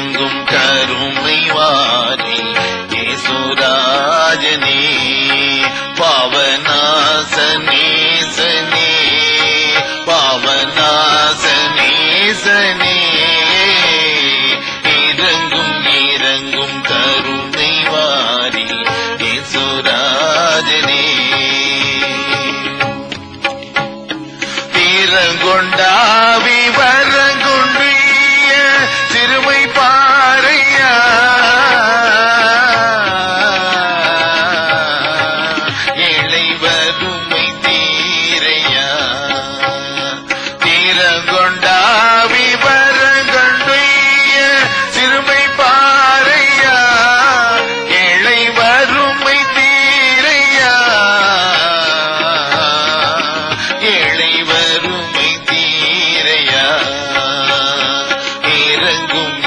வணங்கும் கருமைவானே ஏசுராஜனே பாவநாசனேசனே பாவநாசனேசனே இறங்கும் இறங்கும் கருணைவாரி ஏசுராஜனே. திறங்கொண்டாவி வர வீரங்கொண்டாவி வரங்கண்டுய சிறுமை பாறையா ஏழை வறுமை தீரையா? ஏழை வறுமை தீரையா? இறங்கும்